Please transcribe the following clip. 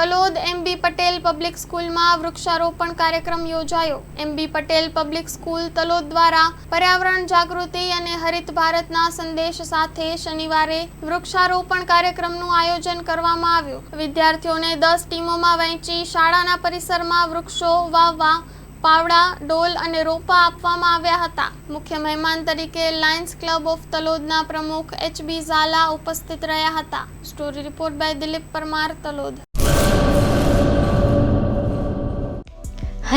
Talod MB Patel public સ્કૂલમાં વૃક્ષારોપણ કાર્યક્રમ યોજાયો. M B Patel public school Talod દ્વારા પર્યાવરણ જાગૃતિ અને હરિત ભારતના સંદેશ સાથે શનિવારે વૃક્ષારોપણ કાર્યક્રમનું આયોજન કરવામાં આવ્યું. વિદ્યાર્થીઓને દસ ટીમોમાં વહેંચી શાળાના પરિસરમાં વૃક્ષો વાવવા, પાવડા, ડોલ અને રોપા આપવામાં આવ્યા હતા. મુખ્ય મહેમાન તરીકે લાયન્સ ક્લબ ઓફ તલોદના પ્રમુખ એચ બી ઝાલા ઉપસ્થિત રહ્યા હતા. Story report by Dilip Parmar Talod